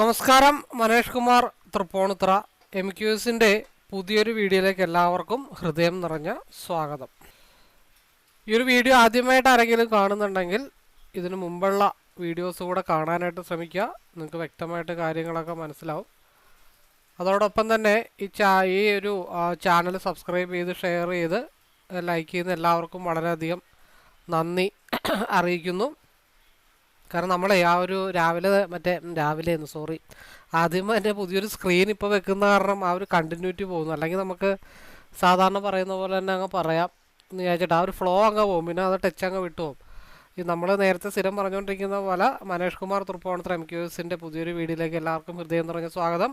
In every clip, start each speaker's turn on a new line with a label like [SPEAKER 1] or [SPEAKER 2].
[SPEAKER 1] നമസ്കാരം Manesh Kumar Tripunithura M Q എസിന്റെ പുതിയൊരു വീഡിയോയിലേക്ക് എല്ലാവർക്കും ഹൃദയം നിറഞ്ഞ സ്വാഗതം. ഈ ഒരു വീഡിയോ ആദ്യമായിട്ട് ആരെങ്കിലും കാണുന്നുണ്ടെങ്കിൽ ഇതിനു മുമ്പുള്ള വീഡിയോസ് കൂടെ കാണാനായിട്ട് ശ്രമിക്കുക. നിങ്ങൾക്ക് വ്യക്തമായിട്ട് കാര്യങ്ങളൊക്കെ മനസ്സിലാവും. അതോടൊപ്പം തന്നെ ഈ ചാ ഈ ഒരു ചാനൽ സബ്സ്ക്രൈബ് ചെയ്ത് ഷെയർ ചെയ്ത് ലൈക്ക് ചെയ്യുന്ന എല്ലാവർക്കും വളരെയധികം നന്ദി അറിയിക്കുന്നു. കാരണം നമ്മളെ ആ ഒരു രാവിലെ മറ്റേ രാവിലെ ആയിരുന്നു സോറി ആദ്യം എന്റെ പുതിയൊരു സ്ക്രീൻ ഇപ്പോൾ വെക്കുന്ന കാരണം ആ ഒരു കണ്ടിന്യൂറ്റി പോകുന്നു. അല്ലെങ്കിൽ നമുക്ക് സാധാരണ പറയുന്ന പോലെ തന്നെ അങ്ങ് പറയാം എന്ന് വിചാരിച്ചിട്ട് ആ ഒരു ഫ്ലോ അങ്ങ് പോകും. പിന്നെ അത് ടച്ച് അങ്ങ് വിട്ടു പോകും. ഈ നമ്മൾ നേരത്തെ സ്ഥിരം പറഞ്ഞുകൊണ്ടിരിക്കുന്ന പോലെ മനേഷ് കുമാർ തൃപ്പൂണിത്തുറ എം ക്യു എസിന്റെ പുതിയൊരു വീഡിയോയിലേക്ക് എല്ലാവർക്കും ഹൃദയം നിറഞ്ഞ സ്വാഗതം.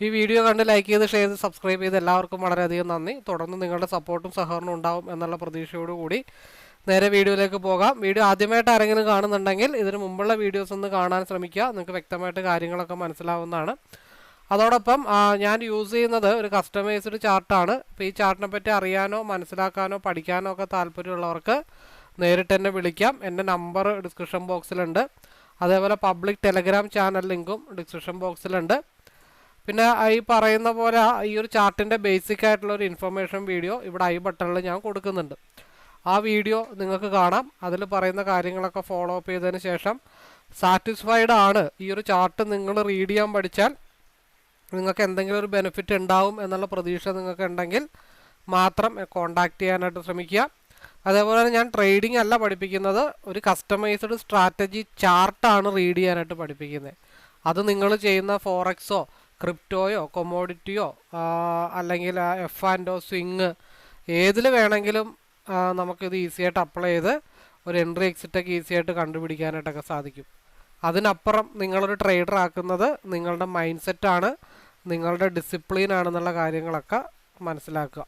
[SPEAKER 1] ഈ വീഡിയോ കണ്ട് ലൈക്ക് ചെയ്ത് ഷെയർ ചെയ്ത് സബ്സ്ക്രൈബ് ചെയ്ത് എല്ലാവർക്കും വളരെയധികം നന്ദി. തുടർന്ന് നിങ്ങളുടെ സപ്പോർട്ടും സഹകരണവും ഉണ്ടാവും എന്നുള്ള പ്രതീക്ഷയോടുകൂടി നേരെ വീഡിയോയിലേക്ക് പോകാം. വീഡിയോ ആദ്യമായിട്ട് ആരെങ്കിലും കാണുന്നുണ്ടെങ്കിൽ ഇതിന് മുമ്പുള്ള വീഡിയോസ് ഒന്ന് കാണാൻ ശ്രമിക്കുക. നിങ്ങൾക്ക് വ്യക്തമായിട്ട് കാര്യങ്ങളൊക്കെ മനസ്സിലാവുന്നതാണ്. അതോടൊപ്പം ഞാൻ യൂസ് ചെയ്യുന്നത് ഒരു കസ്റ്റമൈസ്ഡ് ചാർട്ടാണ്. അപ്പോൾ ഈ ചാർട്ടിനെ പറ്റി അറിയാനോ മനസ്സിലാക്കാനോ പഠിക്കാനോ ഒക്കെ താല്പര്യമുള്ളവർക്ക് നേരിട്ട് എന്നെ വിളിക്കാം. എന്റെ നമ്പർ ഡിസ്ക്രിപ്ഷൻ ബോക്സിലുണ്ട്. അതേപോലെ പബ്ലിക് ടെലഗ്രാം ചാനൽ ലിങ്കും ഡിസ്ക്രിപ്ഷൻ ബോക്സിലുണ്ട്. പിന്നെ ഈ പറയുന്ന പോലെ ഈ ഒരു ചാർട്ടിന്റെ ബേസിക് ആയിട്ടുള്ള ഒരു ഇൻഫർമേഷൻ വീഡിയോ ഇവിടെ ഐ ബട്ടണിൽ ഞാൻ കൊടുക്കുന്നുണ്ട്. ആ വീഡിയോ നിങ്ങൾക്ക് കാണാം. അതിൽ പറയുന്ന കാര്യങ്ങളൊക്കെ ഫോളോ അപ്പ് ചെയ്തതിന് ശേഷം സാറ്റിസ്ഫൈഡ് ആണ് ഈ ഒരു ചാർട്ട് നിങ്ങൾ റീഡ് ചെയ്യാൻ പഠിച്ചാൽ നിങ്ങൾക്ക് എന്തെങ്കിലും ഒരു ബെനിഫിറ്റ് ഉണ്ടാവും എന്നുള്ള പ്രതീക്ഷ നിങ്ങൾക്ക് ഉണ്ടെങ്കിൽ മാത്രം കോണ്ടാക്ട് ചെയ്യാനായിട്ട് ശ്രമിക്കുക. അതേപോലെ തന്നെ ഞാൻ ട്രേഡിംഗ് അല്ല പഠിപ്പിക്കുന്നത് ഒരു കസ്റ്റമൈസ്ഡ് സ്ട്രാറ്റജി ചാർട്ടാണ് റീഡ് ചെയ്യാനായിട്ട് പഠിപ്പിക്കുന്നത്. അത് നിങ്ങൾ ചെയ്യുന്ന ഫോറക്സോ ക്രിപ്റ്റോയോ കൊമോഡിറ്റിയോ അല്ലെങ്കിൽ എഫ് ആൻഡോ സ്വിങ് ഏതിൽ വേണമെങ്കിലും നമുക്കിത് ഈസി ആയിട്ട് അപ്ലൈ ചെയ്ത് ഒരു എൻട്രി എക്സിറ്റൊക്കെ ഈസി ആയിട്ട് കണ്ടുപിടിക്കാനായിട്ടൊക്കെ സാധിക്കും. അതിനപ്പുറം നിങ്ങളൊരു ട്രേഡർ ആക്കുന്നത് നിങ്ങളുടെ മൈൻഡ് സെറ്റാണ് നിങ്ങളുടെ ഡിസിപ്ലിൻ ആണെന്നുള്ള കാര്യങ്ങളൊക്കെ മനസ്സിലാക്കുക.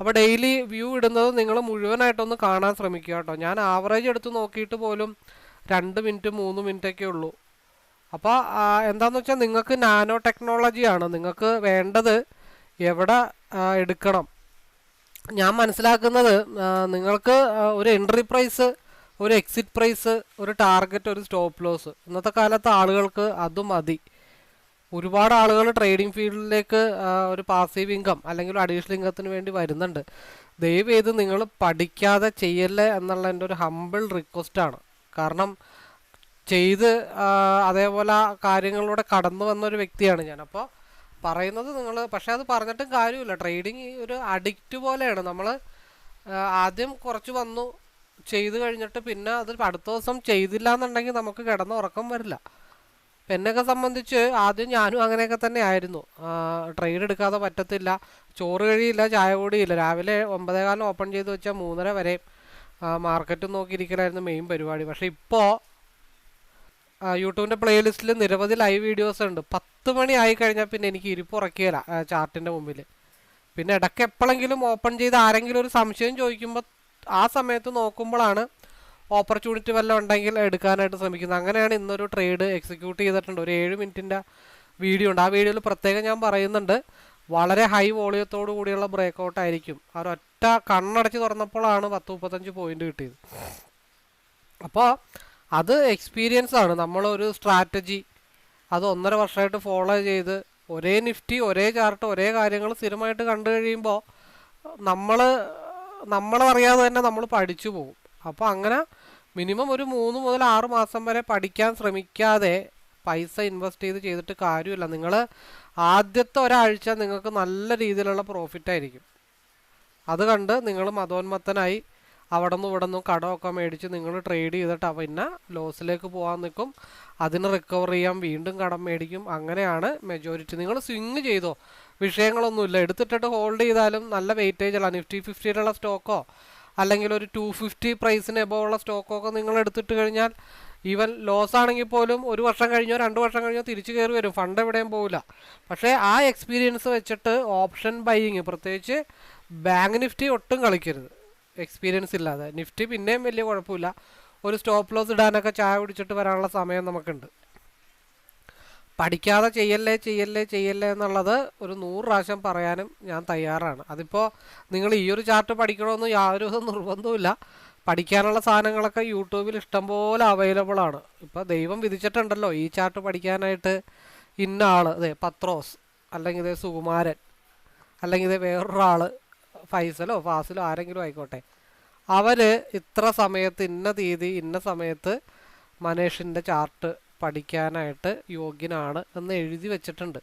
[SPEAKER 1] അപ്പോൾ ഡെയിലി വ്യൂ ഇടുന്നത് നിങ്ങൾ മുഴുവനായിട്ടൊന്ന് കാണാൻ ശ്രമിക്കുക കേട്ടോ. ഞാൻ ആവറേജ് എടുത്ത് നോക്കിയിട്ട് പോലും രണ്ട് മിനിറ്റ് മൂന്ന് മിനിറ്റൊക്കെ ഉള്ളൂ. അപ്പോൾ എന്താണെന്ന് വെച്ചാൽ നിങ്ങൾക്ക് നാനോ ടെക്നോളജിയാണ് നിങ്ങൾക്ക് വേണ്ടത് എവിടെ എടുക്കണം. ഞാൻ മനസ്സിലാക്കുന്നത് നിങ്ങൾക്ക് ഒരു എൻട്രി പ്രൈസ് ഒരു എക്സിറ്റ് പ്രൈസ് ഒരു ടാർഗറ്റ് ഒരു സ്റ്റോപ്പ് ലോസ് ഇന്നത്തെ കാലത്ത് ആളുകൾക്ക് അത് മതി. ഒരുപാട് ആളുകൾ ട്രേഡിംഗ് ഫീൽഡിലേക്ക് ഒരു പാസീവ് ഇൻകം അല്ലെങ്കിൽ അഡീഷണൽ ഇൻകത്തിന് വേണ്ടി വരുന്നുണ്ട്. ദയവ് ചെയ്ത് നിങ്ങൾ പഠിക്കാതെ ചെയ്യല്ലേ എന്നുള്ള എന്റെ ഒരു ഹമ്പിൾ റിക്വസ്റ്റാണ് കാരണം ചെയ്ത് അതേപോലെ കാര്യങ്ങളിലൂടെ കടന്നു വന്ന ഒരു വ്യക്തിയാണ് ഞാൻ. അപ്പോൾ പറയുന്നത് നിങ്ങൾ പക്ഷേ അത് പറഞ്ഞിട്ടും കാര്യമില്ല. ട്രേഡിങ് ഒരു അഡിക്റ്റ് പോലെയാണ്. നമ്മൾ ആദ്യം കുറച്ച് വന്നു ചെയ്ത് കഴിഞ്ഞിട്ട് പിന്നെ അത് അടുത്ത ദിവസം ചെയ്തില്ല എന്നുണ്ടെങ്കിൽ നമുക്ക് കിടന്ന് ഉറക്കം വരില്ല. അപ്പം എന്നെയൊക്കെ സംബന്ധിച്ച് ആദ്യം ഞാനും അങ്ങനെയൊക്കെ തന്നെ ആയിരുന്നു. ട്രേഡ് എടുക്കാതെ പറ്റത്തില്ല. ചോറ് കഴിയില്ല ചായ കൂടിയില്ല. രാവിലെ ഒമ്പതേകാലം ഓപ്പൺ ചെയ്ത് വെച്ചാൽ മൂന്നര വരെ മാർക്കറ്റ് നോക്കിയിരിക്കലായിരുന്നു മെയിൻ പരിപാടി. പക്ഷേ ഇപ്പോൾ യൂട്യൂബിന്റെ പ്ലേലിസ്റ്റിൽ നിരവധി ലൈവ് വീഡിയോസ് ഉണ്ട്. പത്ത് മണി ആയി കഴിഞ്ഞാൽ പിന്നെ എനിക്ക് ഇരിപ്പ് ഉറക്കിയല്ല ചാർട്ടിന്റെ മുമ്പിൽ പിന്നെ ഇടയ്ക്ക് എപ്പോഴെങ്കിലും ഓപ്പൺ ചെയ്ത് ആരെങ്കിലും ഒരു സംശയം ചോദിക്കുമ്പോൾ ആ സമയത്ത് നോക്കുമ്പോഴാണ് ഓപ്പർച്യൂണിറ്റി വല്ലതും ഉണ്ടെങ്കിൽ എടുക്കാനായിട്ട് ശ്രമിക്കുന്നത്. അങ്ങനെയാണ് ഇന്നൊരു ട്രേഡ് എക്സിക്യൂട്ട് ചെയ്തിട്ടുണ്ട്. ഒരു ഏഴ് മിനിറ്റിന്റെ വീഡിയോ ഉണ്ട്. ആ വീഡിയോയിൽ പ്രത്യേകം ഞാൻ പറയുന്നുണ്ട് വളരെ ഹൈ വോളിയത്തോടു കൂടിയുള്ള ബ്രേക്ക് ഔട്ട് ആയിരിക്കും ഒറ്റ കണ്ണടച്ച് തുറന്നപ്പോഴാണ് പത്ത് മുപ്പത്തഞ്ച് പോയിന്റ് കിട്ടിയത്. അപ്പോൾ അത് എക്സ്പീരിയൻസ് ആണ്. നമ്മളൊരു സ്ട്രാറ്റജി അത് ഒന്നര വർഷമായിട്ട് ഫോളോ ചെയ്ത് ഒരേ നിഫ്റ്റി ഒരേ ചാർട്ട് ഒരേ കാര്യങ്ങൾ സ്ഥിരമായിട്ട് കണ്ടു കഴിയുമ്പോൾ നമ്മൾ നമ്മളറിയാതെ തന്നെ നമ്മൾ പഠിച്ചു പോകും. അപ്പോൾ അങ്ങനെ മിനിമം ഒരു മൂന്ന് മുതൽ ആറ് മാസം വരെ പഠിക്കാൻ ശ്രമിക്കാതെ പൈസ ഇൻവെസ്റ്റ് ചെയ്ത് ചെയ്തിട്ട് കാര്യമില്ല. നിങ്ങൾ ആദ്യത്തെ ഒരാഴ്ച നിങ്ങൾക്ക് നല്ല രീതിയിലുള്ള പ്രോഫിറ്റ് ആയിരിക്കും. അത് കണ്ട് നിങ്ങൾ മതോന്മത്തനായി അവിടെ നിന്ന് ഇവിടെ നിന്നും കടമൊക്കെ മേടിച്ച് നിങ്ങൾ ട്രേഡ് ചെയ്തിട്ട് പിന്നെ ലോസിലേക്ക് പോകാൻ നിൽക്കും അതിന് റിക്കവർ ചെയ്യാൻ വീണ്ടും കടം മേടിക്കും. അങ്ങനെയാണ് മെജോറിറ്റി നിങ്ങൾ സ്വിങ് ചെയ്തോ? വിഷയങ്ങളൊന്നുമില്ല. എടുത്തിട്ടിട്ട് ഹോൾഡ് ചെയ്താലും നല്ല വെയിറ്റേജ് അല്ല. നിഫ്റ്റി ഫിഫ്റ്റിയിലുള്ള സ്റ്റോക്കോ അല്ലെങ്കിൽ ഒരു ടു ഫിഫ്റ്റി പ്രൈസിന് എബോവ് ഉള്ള സ്റ്റോക്കോ ഒക്കെ നിങ്ങൾ എടുത്തിട്ട് കഴിഞ്ഞാൽ ഈവൻ ലോസ് ആണെങ്കിൽ പോലും ഒരു വർഷം കഴിഞ്ഞോ രണ്ട് വർഷം കഴിഞ്ഞോ തിരിച്ചു കയറി വരും. ഫണ്ട് എവിടെയും പോകില്ല പക്ഷേ ആ എക്സ്പീരിയൻസ് വെച്ചിട്ട് ഓപ്ഷൻ ബൈയിങ് പ്രത്യേകിച്ച് ബാങ്ക് നിഫ്റ്റി ഒട്ടും കളിക്കരുത്. എക്സ്പീരിയൻസ് ഇല്ലാതെ. നിഫ്റ്റി പിന്നെയും വലിയ കുഴപ്പമില്ല. ഒരു സ്റ്റോപ്പ് ലോസ് ഇടാനൊക്കെ ചായ കുടിച്ചിട്ട് വരാനുള്ള സമയം നമുക്കുണ്ട്. പഠിക്കാതെ ചെയ്യല്ലേ ചെയ്യല്ലേ ചെയ്യല്ലേ എന്നുള്ളത് ഒരു നൂറ് പ്രാവശ്യം പറയാനും ഞാൻ തയ്യാറാണ്. അതിപ്പോൾ നിങ്ങൾ ഈ ഒരു ചാർട്ട് പഠിക്കണമെന്ന് യാതൊരു നിർബന്ധവുമില്ല. പഠിക്കാനുള്ള സാധനങ്ങളൊക്കെ യൂട്യൂബിൽ ഇഷ്ടംപോലെ അവൈലബിൾ ആണ്. ഇപ്പോൾ ദൈവം വിധിച്ചിട്ടുണ്ടല്ലോ ഈ ചാർട്ട് പഠിക്കാനായിട്ട് ഇന്ന ആൾ അതെ പത്രോസ് അല്ലെങ്കിൽ ഇതേ സുകുമാരൻ അല്ലെങ്കിൽ ഇതേ വേറൊരാൾ ഫൈസലോ ഫാസിലോ ആരെങ്കിലും ആയിക്കോട്ടെ. അവർ ഇത്ര സമയത്ത് ഇന്ന തീയതി ഇന്ന സമയത്ത് മനേഷിന്റെ ചാർട്ട് പഠിക്കാനായിട്ട് യോഗ്യനാണ് എന്ന് എഴുതി വെച്ചിട്ടുണ്ട്.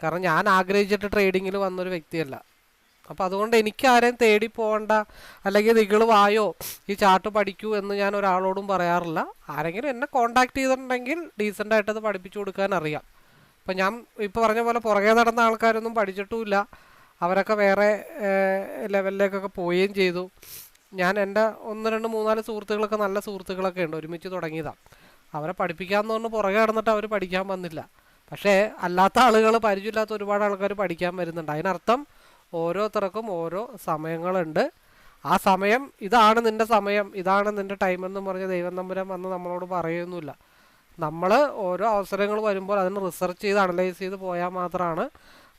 [SPEAKER 1] കാരണം ഞാൻ ആഗ്രഹിച്ചിട്ട് ട്രേഡിങ്ങിൽ വന്നൊരു വ്യക്തിയല്ല. അപ്പോൾ അതുകൊണ്ട് എനിക്ക് ആരെയും തേടി പോകണ്ട അല്ലെങ്കിൽ നിങ്ങൾ വായോ ഈ ചാർട്ട് പഠിക്കൂ എന്ന് ഞാൻ ഒരാളോടും പറയാറില്ല. ആരെങ്കിലും എന്നെ കോണ്ടാക്ട് ചെയ്തിട്ടുണ്ടെങ്കിൽ ഡീസന്റായിട്ടത് പഠിപ്പിച്ചു കൊടുക്കാൻ അറിയാം. അപ്പം ഞാൻ ഇപ്പോൾ പറഞ്ഞ പോലെ പുറകെ നടന്ന ആൾക്കാരൊന്നും പഠിച്ചിട്ടുമില്ല. അവരൊക്കെ വേറെ ലെവലിലേക്കൊക്കെ പോവുകയും ചെയ്തു. ഞാൻ എന്റെ ഒന്ന് രണ്ട് മൂന്നാൽ സുഹൃത്തുക്കളൊക്കെ നല്ല സുഹൃത്തുക്കളൊക്കെ ഉണ്ട്. ഒരുമിച്ച് തുടങ്ങിയതാണ് അവരെ പഠിപ്പിക്കാമെന്ന് പറഞ്ഞ് പുറകെ കിടന്നിട്ട് അവർ പഠിക്കാൻ വന്നില്ല. പക്ഷേ അല്ലാത്ത ആളുകൾ പരിചയമില്ലാത്ത ഒരുപാട് ആൾക്കാർ പഠിക്കാൻ വരുന്നുണ്ട്. അതിനർത്ഥം ഓരോരുത്തർക്കും ഓരോ സമയങ്ങളുണ്ട്. ആ സമയം ഇതാണ് നിന്റെ സമയം ഇതാണ് നിന്റെ ടൈം എന്ന് പറഞ്ഞ് ദൈവം നമ്പുരാൻ വന്ന് നമ്മളോട് പറയുന്നില്ല നമ്മൾ ഓരോ അവസരങ്ങൾ വരുമ്പോൾ അതിന് റിസർച്ച് ചെയ്ത് അനലൈസ് ചെയ്ത് പോയാൽ മാത്രമാണ്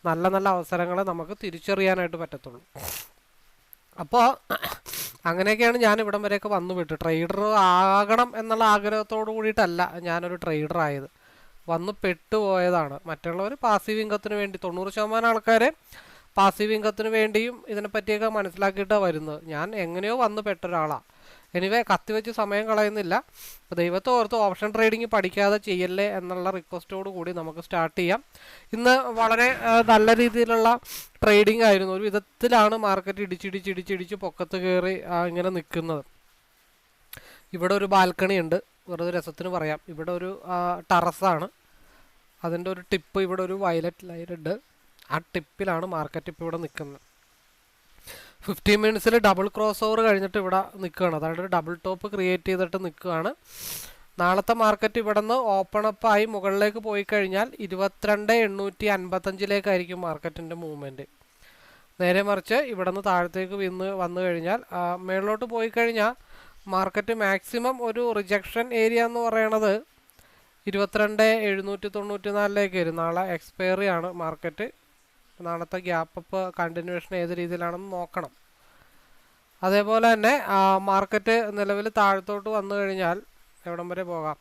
[SPEAKER 1] നല്ല നല്ല അവസരങ്ങളെ നമുക്ക് തിരിച്ചറിയാനായിട്ട് പറ്റത്തുള്ളൂ. അപ്പോൾ അങ്ങനെയൊക്കെയാണ് ഞാൻ ഇവിടം വരെയൊക്കെ വന്നു വിട്ടു ട്രേഡർ ആകണം എന്നുള്ള ആഗ്രഹത്തോടു കൂടിയിട്ടല്ല ഞാനൊരു ട്രേഡർ ആയത്. വന്ന് പെട്ടുപോയതാണ്. മറ്റുള്ളവർ പാസീവ് ഇൻകത്തിന് വേണ്ടി തൊണ്ണൂറ് ശതമാനം ആൾക്കാർ പാസീവ് ഇൻകത്തിന് വേണ്ടിയും ഇതിനെപ്പറ്റിയൊക്കെ മനസ്സിലാക്കിയിട്ടാണ് വരുന്നത്. ഞാൻ എങ്ങനെയോ വന്ന് പെട്ട ഒരാളാണ് എനിവേ കത്തിവെച്ച് സമയം കളയുന്നില്ല. ദൈവത്തെ ഓർത്ത് ഓപ്ഷൻ ട്രേഡിംഗ് പഠിക്കാതെ ചെയ്യല്ലേ എന്നുള്ള റിക്വസ്റ്റോട് കൂടി നമുക്ക് സ്റ്റാർട്ട് ചെയ്യാം. ഇന്ന് വളരെ നല്ല രീതിയിലുള്ള ട്രേഡിംഗ് ആയിരുന്നു. ഒരു വിധത്തിലാണ് മാർക്കറ്റ് ഇടിച്ചിടിച്ചിടിച്ചിടിച്ച് പൊക്കത്ത് കയറി ഇങ്ങനെ നിൽക്കുന്നത്. ഇവിടെ ഒരു ബാൽക്കണി ഉണ്ട്. വെറുതെ രസത്തിന് പറയാം. ഇവിടെ ഒരു ടെറസാണ് അതിന്റെ ഒരു ടിപ്പ് ഇവിടെ ഒരു വയലറ്റ് ലൈറ്റ് ഉണ്ട്. ആ ടിപ്പിലാണ് മാർക്കറ്റ് ഇപ്പോൾ ഇവിടെ നിൽക്കുന്നത്. ഫിഫ്റ്റീൻ മിനിറ്റ്സിൽ ഡബിൾ ക്രോസ് ഓവർ കഴിഞ്ഞിട്ട് ഇവിടെ നിൽക്കുകയാണ്. അതായത് ഒരു ഡബിൾ ടോപ്പ് ക്രിയേറ്റ് ചെയ്തിട്ട് നിൽക്കുകയാണ്. നാളത്തെ മാർക്കറ്റ് ഇവിടെ നിന്ന് ഓപ്പൺ അപ്പ് ആയി മുകളിലേക്ക് പോയി കഴിഞ്ഞാൽ ഇരുപത്തിരണ്ട് എണ്ണൂറ്റി അൻപത്തഞ്ചിലേക്കായിരിക്കും മാർക്കറ്റിന്റെ മൂവ്മെന്റ് നേരെ മറിച്ച് ഇവിടെ നിന്ന് താഴത്തേക്ക് വിന്ന് വന്നു കഴിഞ്ഞാൽ മേളിലോട്ട് പോയി കഴിഞ്ഞാൽ മാർക്കറ്റ് മാക്സിമം ഒരു റിജക്ഷൻ ഏരിയ എന്ന് പറയണത് ഇരുപത്തിരണ്ട് എഴുന്നൂറ്റി തൊണ്ണൂറ്റി നാലിലേക്ക് വരും. നാളെ എക്സ്പയറി ആണ് മാർക്കറ്റ് നാളത്തെ ഗ്യാപ്പ് കണ്ടിന്യൂഷൻ ഏത് രീതിയിലാണെന്ന് നോക്കണം. അതേപോലെ തന്നെ മാർക്കറ്റ് നിലവിൽ താഴത്തോട്ട് വന്നു കഴിഞ്ഞാൽ എവിടം വരെ പോകാം?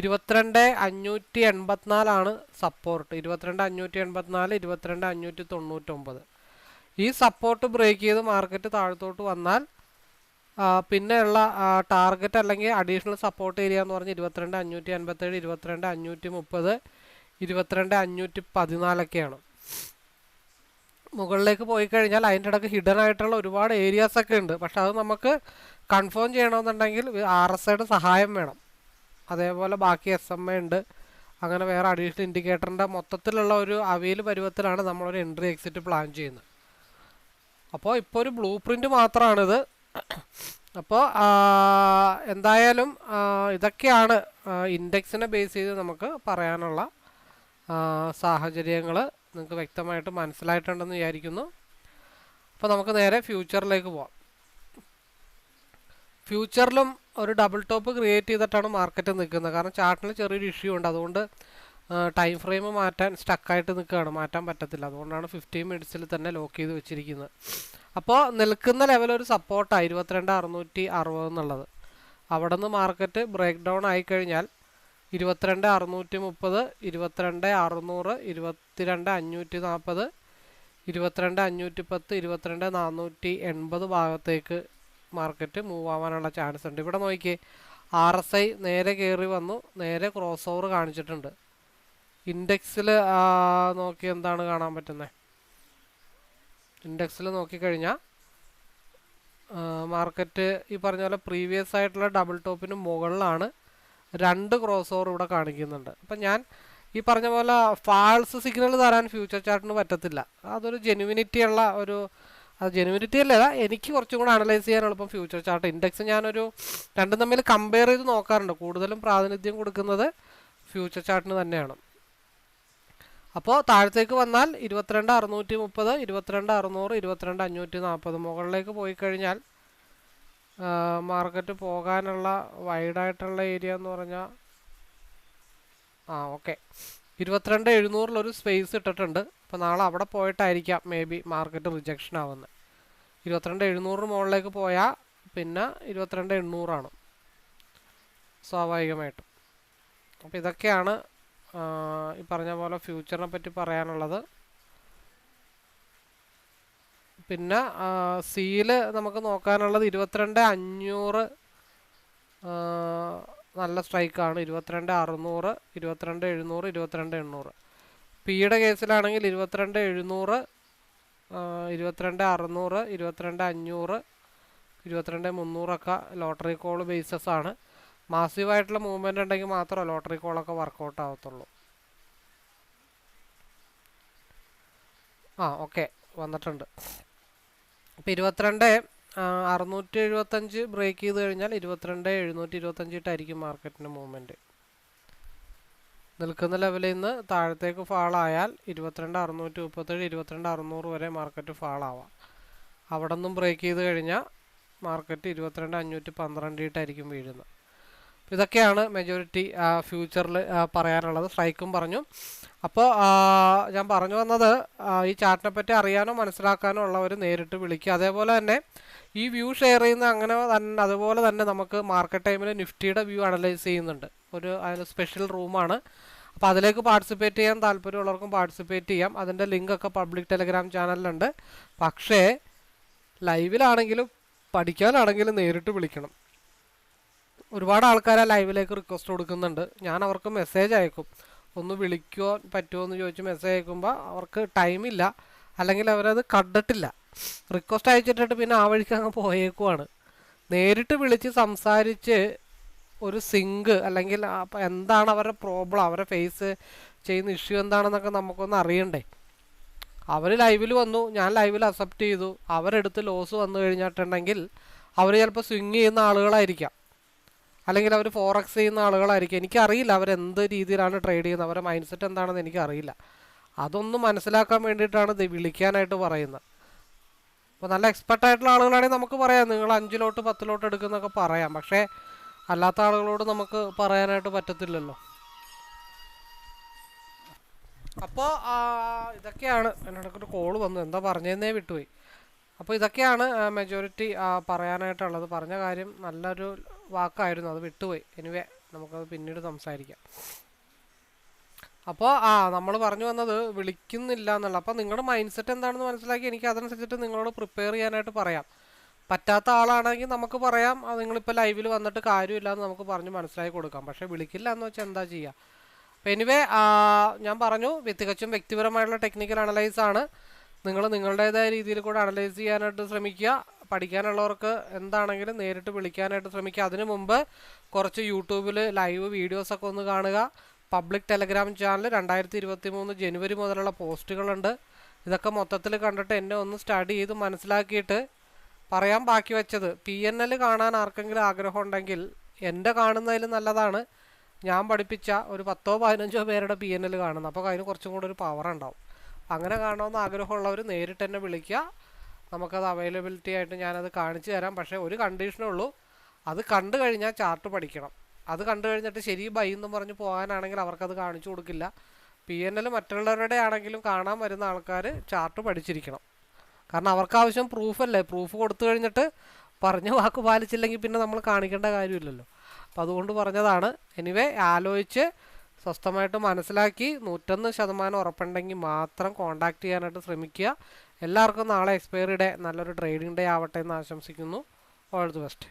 [SPEAKER 1] ഇരുപത്തിരണ്ട് അഞ്ഞൂറ്റി എൺപത്തിനാലാണ് സപ്പോർട്ട് ഇരുപത്തിരണ്ട് അഞ്ഞൂറ്റി എൺപത്തിനാല് ഇരുപത്തിരണ്ട് അഞ്ഞൂറ്റി തൊണ്ണൂറ്റൊമ്പത്. ഈ സപ്പോർട്ട് ബ്രേക്ക് ചെയ്ത് മാർക്കറ്റ് താഴത്തോട്ട് വന്നാൽ പിന്നെയുള്ള ടാർഗറ്റ് അല്ലെങ്കിൽ അഡീഷണൽ സപ്പോർട്ട് ഏരിയ എന്ന് പറഞ്ഞാൽ ഇരുപത്തിരണ്ട് അഞ്ഞൂറ്റി അൻപത്തേഴ് ഇരുപത്തിരണ്ട് അഞ്ഞൂറ്റി മുപ്പത് ഇരുപത്തിരണ്ട് അഞ്ഞൂറ്റി പതിനാലൊക്കെയാണ്. മുകളിലേക്ക് പോയി കഴിഞ്ഞാൽ അതിന്റെ ഇടയ്ക്ക് ഹിഡൻ ആയിട്ടുള്ള ഒരുപാട് ഏരിയാസ് ഒക്കെ ഉണ്ട്. പക്ഷെ അത് നമുക്ക് കൺഫേം ചെയ്യണമെന്നുണ്ടെങ്കിൽ ആർ എസ് ഐയുടെ സഹായം വേണം. അതേപോലെ ബാക്കി എസ് എം എ ഉണ്ട്. അങ്ങനെ വേറെ അഡീഷണൽ ഇൻഡിക്കേറ്ററിന്റെ മൊത്തത്തിലുള്ള ഒരു അവയിൽ പരുവത്തിലാണ് നമ്മളൊരു എൻട്രി എക്സിറ്റ് പ്ലാൻ ചെയ്യുന്നത്. അപ്പോൾ ഇപ്പോൾ ഒരു ബ്ലൂ പ്രിന്റ് മാത്രമാണിത് അപ്പോൾ എന്തായാലും ഇതൊക്കെയാണ് ഇൻഡെക്സിനെ ബേസ് ചെയ്ത് നമുക്ക് പറയാനുള്ള സാഹചര്യങ്ങൾ നിങ്ങൾക്ക് വ്യക്തമായിട്ട് മനസ്സിലായിട്ടുണ്ടെന്ന് വിചാരിക്കുന്നു. അപ്പോൾ നമുക്ക് നേരെ ഫ്യൂച്ചറിലേക്ക് പോവാം. ഫ്യൂച്ചറിലും ഒരു ഡബിൾ ടോപ്പ് ക്രിയേറ്റ് ചെയ്തിട്ടാണ് മാർക്കറ്റ് നിൽക്കുന്നത്. കാരണം ചാർട്ടിൽ ചെറിയൊരു ഇഷ്യൂ ഉണ്ട്. അതുകൊണ്ട് ടൈം ഫ്രെയിം മാറ്റാൻ സ്റ്റക്കായിട്ട് നിൽക്കുകയാണ്. മാറ്റാൻ പറ്റത്തില്ല. അതുകൊണ്ടാണ് ഫിഫ്റ്റീൻ മിനിറ്റ്സിൽ തന്നെ ലോക്ക് ചെയ്ത് വെച്ചിരിക്കുന്നത്. അപ്പോൾ നിൽക്കുന്ന ലെവൽ ഒരു സപ്പോർട്ടാണ്. ഇരുപത്തിരണ്ട് അറുന്നൂറ്റി അറുപത് എന്നുള്ളത്. അവിടെ നിന്ന് മാർക്കറ്റ് ബ്രേക്ക് ഡൗൺ ആയിക്കഴിഞ്ഞാൽ ഇരുപത്തിരണ്ട് അറുന്നൂറ്റി മുപ്പത് ഇരുപത്തിരണ്ട് അറുന്നൂറ് ഇരുപത്തിരണ്ട് അഞ്ഞൂറ്റി നാൽപ്പത് ഇരുപത്തിരണ്ട് അഞ്ഞൂറ്റി പത്ത് ഇരുപത്തിരണ്ട് നാനൂറ്റി എൺപത് ഭാഗത്തേക്ക് മാർക്കറ്റ് മൂവ് ആവാനുള്ള ചാൻസ് ഉണ്ട്. ഇവിടെ നോക്കിയേ ആർ എസ് ഐ നേരെ കയറി വന്നു നേരെ ക്രോസ് ഓവർ കാണിച്ചിട്ടുണ്ട് ഇൻഡെക്സിൽ നോക്കി എന്താണ് കാണാൻ പറ്റുന്നത് ഇൻഡെക്സിൽ നോക്കിക്കഴിഞ്ഞാൽ മാർക്കറ്റ് ഈ പറഞ്ഞ പോലെ പ്രീവിയസ് ആയിട്ടുള്ള ഡബിൾ ടോപ്പിന് മുകളിലാണ് രണ്ട് ക്രോസ് ഓവർ ഇവിടെ കാണിക്കുന്നുണ്ട്. അപ്പം ഞാൻ ഈ പറഞ്ഞ പോലെ ഫാൾസ് സിഗ്നൽ തരാൻ ഫ്യൂച്ചർ ചാർട്ടിന് പറ്റത്തില്ല. അതൊരു ജെനുവിനിറ്റി ഉള്ള ഒരു അത് ജെനുവിനിറ്റി അല്ല എനിക്ക് കുറച്ചും കൂടെ അനലൈസ് ചെയ്യാൻ എളുപ്പം ഫ്യൂച്ചർ ചാർട്ട് ഇൻഡെക്സ് ഞാനൊരു രണ്ടും തമ്മിൽ കമ്പയർ ചെയ്ത് നോക്കാറുണ്ട്. കൂടുതലും പ്രാതിനിധ്യം കൊടുക്കുന്നത് ഫ്യൂച്ചർ ചാർട്ടിന് തന്നെയാണ്. അപ്പോൾ താഴത്തേക്ക് വന്നാൽ ഇരുപത്തിരണ്ട് അറുന്നൂറ്റി മുപ്പത് ഇരുപത്തിരണ്ട് അറുന്നൂറ് ഇരുപത്തിരണ്ട് അഞ്ഞൂറ്റി നാൽപ്പത് മുകളിലേക്ക് പോയി കഴിഞ്ഞാൽ മാർക്കറ്റ് പോകാനുള്ള വൈഡായിട്ടുള്ള ഏരിയ എന്ന് പറഞ്ഞാൽ ആ ഓക്കെ. ഇരുപത്തിരണ്ട് എഴുന്നൂറിലൊരു സ്പേസ് ഇട്ടിട്ടുണ്ട്. അപ്പോൾ നാളെ അവിടെ പോയിട്ടായിരിക്കാം മേ ബി മാർക്കറ്റ് റിജക്ഷൻ ആവുന്നത്. ഇരുപത്തിരണ്ട് എഴുന്നൂറ് മുകളിലേക്ക് പോയാൽ പിന്നെ ഇരുപത്തിരണ്ട് എണ്ണൂറാണ്. സ്വാഭാവികമായിട്ടും. അപ്പോൾ ഇതൊക്കെയാണ് ഈ പറഞ്ഞ പോലെ ഫ്യൂച്ചറിനെ പറ്റി പറയാനുള്ളത്. പിന്നെ സീൽ നമുക്ക് നോക്കാനുള്ളത് ഇരുപത്തിരണ്ട് അഞ്ഞൂറ് നല്ല സ്ട്രൈക്കാണ്. ഇരുപത്തിരണ്ട് അറുന്നൂറ് ഇരുപത്തിരണ്ട് എഴുന്നൂറ് ഇരുപത്തിരണ്ട് എണ്ണൂറ്. പിയുടെ കേസിലാണെങ്കിൽ ഇരുപത്തിരണ്ട് എഴുന്നൂറ് ഇരുപത്തിരണ്ട് അറുന്നൂറ് ഇരുപത്തിരണ്ട് അഞ്ഞൂറ് ഇരുപത്തിരണ്ട് മുന്നൂറൊക്കെ ലോട്ടറി കോൾ ബേസസ് ആണ് മാസീവായിട്ടുള്ള മൂവ്മെന്റ് ഉണ്ടെങ്കിൽ മാത്രമേ ലോട്ടറി കോളൊക്കെ വർക്കൗട്ട് ആവത്തുള്ളൂ. ആ ഓക്കെ. വന്നിട്ടുണ്ട്. അപ്പോൾ ഇരുപത്തിരണ്ട് അറുന്നൂറ്റി എഴുപത്തഞ്ച് ബ്രേക്ക് ചെയ്ത് കഴിഞ്ഞാൽ ഇരുപത്തിരണ്ട് എഴുന്നൂറ്റി ഇരുപത്തഞ്ചിട്ടായിരിക്കും മാർക്കറ്റിന്റെ മൂവ്മെന്റ് നിൽക്കുന്ന ലെവലിൽ നിന്ന് താഴത്തേക്ക് ഫാളായാൽ ഇരുപത്തിരണ്ട് അറുന്നൂറ്റി മുപ്പത്തേഴ് ഇരുപത്തിരണ്ട് അറുന്നൂറ് വരെ മാർക്കറ്റ് ഫാളാവാം അവിടെ നിന്നും ബ്രേക്ക് ചെയ്ത് കഴിഞ്ഞാൽ മാർക്കറ്റ് ഇരുപത്തിരണ്ട് അഞ്ഞൂറ്റി പന്ത്രണ്ടിട്ടായിരിക്കും വീഴുന്നത്. ഇതൊക്കെയാണ് മെജോറിറ്റി ഫ്യൂച്ചറിൽ പറയാനുള്ളത്. സ്ട്രൈക്കും പറഞ്ഞു. അപ്പോൾ ഞാൻ പറഞ്ഞു വന്നത് ഈ ചാർട്ടിനെ പറ്റി അറിയാനോ മനസ്സിലാക്കാനോ ഉള്ളവർ നേരിട്ട് വിളിക്കുക. അതേപോലെ തന്നെ ഈ വ്യൂ ഷെയർ ചെയ്യുന്ന അങ്ങനെ തന്നെ അതുപോലെ തന്നെ നമുക്ക് മാർക്കറ്റ് ടൈമിൽ നിഫ്റ്റിയുടെ വ്യൂ അനലൈസ് ചെയ്യുന്നുണ്ട്. ഒരു അതിന് സ്പെഷ്യൽ റൂമാണ് അപ്പോൾ അതിലേക്ക് പാർട്ടിസിപ്പേറ്റ് ചെയ്യാൻ താല്പര്യമുള്ളവർക്കും പാർട്ടിസിപ്പേറ്റ് ചെയ്യാം. അതിന്റെ ലിങ്കൊക്കെ പബ്ലിക് ടെലിഗ്രാം ചാനലിലുണ്ട് പക്ഷേ ലൈവിലാണെങ്കിലും പഠിക്കാനാണെങ്കിലും നേരിട്ട് വിളിക്കണം. ഒരുപാട് ആൾക്കാർ ആ ലൈവിലേക്ക് റിക്വസ്റ്റ് കൊടുക്കുന്നുണ്ട്. ഞാൻ അവർക്ക് മെസ്സേജ് അയക്കും. ഒന്ന് വിളിക്കുമോ പറ്റുമോ എന്ന് ചോദിച്ച് മെസ്സേജ് അയക്കുമ്പോൾ അവർക്ക് ടൈമില്ല അല്ലെങ്കിൽ അവരത് കണ്ടിട്ടില്ല. റിക്വസ്റ്റ് അയച്ചിട്ടിട്ട് പിന്നെ ആ വഴിക്ക് അങ്ങ് പോയേക്കുവാണ്. നേരിട്ട് വിളിച്ച് സംസാരിച്ച് ഒരു സിങ്ക് അല്ലെങ്കിൽ എന്താണ് അവരുടെ പ്രോബ്ലം അവരെ ഫേസ് ചെയ്യുന്ന ഇഷ്യൂ എന്താണെന്നൊക്കെ നമുക്കൊന്ന് അറിയണ്ടേ. അവർ ലൈവിൽ വന്നു. ഞാൻ ലൈവിൽ അക്സെപ്റ്റ് ചെയ്തു. അവരെടുത്ത് ലോസ് വന്നു കഴിഞ്ഞിട്ടുണ്ടെങ്കിൽ അവർ ചിലപ്പോൾ സ്വിങ് ചെയ്യുന്ന ആളുകളായിരിക്കാം. അല്ലെങ്കിൽ അവർ ഫോറക്സ് ചെയ്യുന്ന ആളുകളായിരിക്കും. എനിക്കറിയില്ല അവരെന്ത് രീതിയിലാണ് ട്രേഡ് ചെയ്യുന്നത്. അവരുടെ മൈൻഡ് സെറ്റ് എന്താണെന്ന് എനിക്കറിയില്ല. അതൊന്നും മനസ്സിലാക്കാൻ വേണ്ടിയിട്ടാണ് ഇത് വിളിക്കാനായിട്ട് പറയുന്നത്. അപ്പോൾ നല്ല എക്സ്പെർട്ട് ആയിട്ടുള്ള ആളുകളാണെങ്കിൽ നമുക്ക് പറയാം. നിങ്ങൾ അഞ്ചിലോട്ട് പത്തിലോട്ട് എടുക്കുന്നൊക്കെ പറയാം. പക്ഷേ അല്ലാത്ത ആളുകളോട് നമുക്ക് പറയാനായിട്ട് പറ്റത്തില്ലല്ലോ. അപ്പോൾ ഇതൊക്കെയാണ്. എന്നോടൊക്കെ കോൾ വന്നു. എന്താ പറഞ്ഞതെന്നേ വിട്ടുപോയി. അപ്പോൾ ഇതൊക്കെയാണ് മെജോറിറ്റി പറയാനായിട്ടുള്ളത്. പറഞ്ഞ കാര്യം നല്ലൊരു വാക്കായിരുന്നു. അത് വിട്ടുപോയി. എനിവേ നമുക്കത് പിന്നീട് സംസാരിക്കാം. അപ്പോൾ ആ നമ്മൾ പറഞ്ഞു വന്നത് വിളിക്കുന്നില്ല എന്നുള്ള. അപ്പോൾ നിങ്ങളുടെ മൈൻഡ് സെറ്റ് എന്താണെന്ന് മനസ്സിലാക്കി എനിക്ക് അതനുസരിച്ചിട്ട് നിങ്ങളോട് പ്രിപ്പയർ ചെയ്യാനായിട്ട് പറയാം. പറ്റാത്ത ആളാണെങ്കിൽ നമുക്ക് പറയാം. "ആ, നിങ്ങളിപ്പോൾ ലൈവിൽ വന്നിട്ട് കാര്യമില്ല എന്ന് നമുക്ക് പറഞ്ഞ് മനസ്സിലാക്കി കൊടുക്കാം. പക്ഷേ വിളിക്കില്ല എന്ന് വെച്ചാൽ എന്താ ചെയ്യുക അപ്പോൾ എനിവേ ഞാൻ പറഞ്ഞു തികച്ചും വ്യക്തിപരമായിട്ടുള്ള ടെക്നിക്കൽ അനലൈസ് ആണ്. നിങ്ങൾ നിങ്ങളുടേതായ രീതിയിൽ കൂടെ അനലൈസ് ചെയ്യാനായിട്ട് ശ്രമിക്കുക. പഠിക്കാനുള്ളവർക്ക് എന്താണെങ്കിലും നേരിട്ട് വിളിക്കാനായിട്ട് ശ്രമിക്കുക. അതിനു മുമ്പ് കുറച്ച് യൂട്യൂബിൽ ലൈവ് വീഡിയോസൊക്കെ ഒന്ന് കാണുക. പബ്ലിക് ടെലഗ്രാം ചാനൽ രണ്ടായിരത്തി ഇരുപത്തി മൂന്ന് ജനുവരി മുതലുള്ള പോസ്റ്റുകളുണ്ട്. ഇതൊക്കെ മൊത്തത്തിൽ കണ്ടിട്ട് എന്നെ ഒന്ന് സ്റ്റഡി ചെയ്ത് മനസ്സിലാക്കിയിട്ട് പറയാൻ ബാക്കി വെച്ചത്. പി എൻ എൽ കാണാൻ ആർക്കെങ്കിലും ആഗ്രഹം ഉണ്ടെങ്കിൽ എന്റെ കാണുന്നതിൽ നല്ലതാണ്. ഞാൻ പഠിപ്പിച്ച ഒരു പത്തോ പതിനഞ്ചോ പേരുടെ പി എൻ എൽ കാണുന്നത് അപ്പോൾ അതിന് കുറച്ചും കൂടെ ഒരു പവർ ഉണ്ടാവും. അങ്ങനെ കാണണമെന്ന് ആഗ്രഹമുള്ളവർ നേരിട്ട് എന്നെ വിളിക്കുക. നമുക്കത് അവൈലബിലിറ്റി ആയിട്ട് ഞാനത് കാണിച്ചു തരാം. പക്ഷേ ഒരു കണ്ടീഷനേ ഉള്ളൂ. അത് കണ്ടു കഴിഞ്ഞാൽ ചാർട്ട് പഠിക്കണം. അത് കണ്ടു കഴിഞ്ഞിട്ട് ശരി ബൈ എന്നും പറഞ്ഞ് പോകാനാണെങ്കിൽ അവർക്കത് കാണിച്ചു കൊടുക്കില്ല. പി എൻ എൽ മറ്റുള്ളവരുടെ ആണെങ്കിലും കാണാൻ വരുന്ന ആൾക്കാർ ചാർട്ട് പഠിച്ചിരിക്കണം. കാരണം അവർക്ക് ആവശ്യം പ്രൂഫല്ലേ പ്രൂഫ് കൊടുത്തു കഴിഞ്ഞിട്ട് പറഞ്ഞ വാക്ക് പാലിച്ചില്ലെങ്കിൽ പിന്നെ നമ്മൾ കാണിക്കേണ്ട കാര്യമില്ലല്ലോ. അപ്പം അതുകൊണ്ട് പറഞ്ഞതാണ്. എനിവേ ആലോചിച്ച് സ്വസ്ഥമായിട്ട് മനസ്സിലാക്കി നൂറ്റൊന്ന് ശതമാനം ഉറപ്പുണ്ടെങ്കിൽ മാത്രം കോണ്ടാക്ട് ചെയ്യാനായിട്ട് ശ്രമിക്കുക. എല്ലാവർക്കും നാളെ എക്സ്പയറി ഡേ നല്ലൊരു ട്രേഡിംഗ് ഡേ ആവട്ടെ എന്ന് ആശംസിക്കുന്നു. All the best